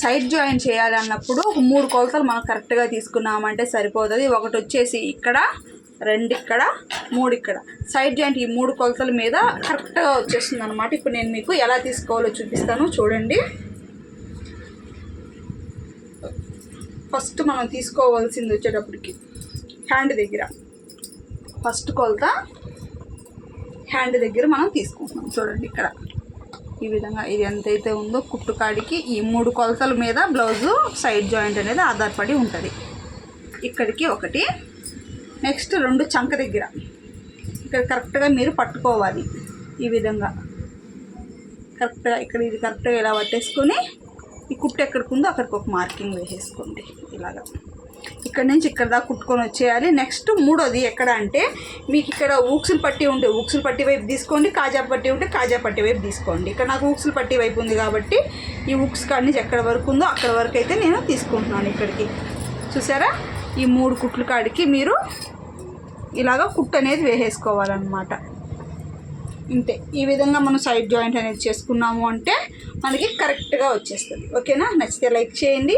Side join చేయాలన్నప్పుడు మూడు కొలతలు మనం కరెక్ట్గా తీసుకున్నామంటే సరిపోతుంది. ఒకటి వచ్చేసి ఇక్కడ రెండు ఇక్కడ మూడు ఇక్కడ సైడ్ జాయింట్ ఈ మూడు కొలతల మీద కరెక్ట్గా వచ్చేస్తుంది అనమాట ఇప్పుడు నేను మీకు ఎలా తీసుకోవాలో చూపిస్తాను. చూడండి. ఫస్ట్ మనం తీసుకోవాల్సింది వచ్చేటప్పటికి హ్యాండ్ దగ్గర. ఫస్ట్ కొలత హ్యాండ్ దగ్గర మనం తీసుకుంటున్నాం. చూడండి ఇక్కడ. ఈ విధంగా ఇది ఎంతైతే ఉందో కుట్టుకాడికి ఈ మూడు కొలతల మీద బ్లౌజు సైడ్ జాయింట్ అనేది ఆధారపడి ఉంటుంది. ఇక్కడికి ఒకటి నెక్స్ట్ రెండు చంక దగ్గర. ఇక్కడ కరెక్ట్గా మీరు పట్టుకోవాలి ఈ విధంగా. కరెక్ట్గా ఇక్కడ ఇది కరెక్ట్గా ఇలా పట్టేసుకొని ఈ కుట్టు ఎక్కడికి ఉందో అక్కడికి ఒక మార్కింగ్ వేసేసుకోండి. ఇలాగా. ఇక్కడ నుంచి ఇక్కడ దాకా కుట్టుకొని వచ్చేయాలి. నెక్స్ట్ మూడోది ఎక్కడ అంటే మీకు ఇక్కడ ఊక్సులు పట్టి ఉంటే ఊక్సులు పట్టి వైపు తీసుకోండి కాజా పట్టి ఉంటే కాజా పట్టి వైపు తీసుకోండి. ఇక్కడ నాకు ఊక్సులు పట్టి వైపు ఉంది కాబట్టి ఈ ఊక్స్ కాడి నుంచి ఎక్కడ వరకు ఉందో అక్కడ వరకు అయితే నేను తీసుకుంటున్నాను ఇక్కడికి. చూసారా? ఈ మూడు కుట్లు కాడికి మీరు ఇలాగ కుట్టు అనేది వేసేసుకోవాలన్నమాట. ఇంతే. ఈ విధంగా మనం సైడ్ జాయింట్ అనేది చేసుకున్నాము అంటే మనకి కరెక్ట్గా వచ్చేస్తుంది. ఓకేనా? నచ్చితే లైక్ చేయండి.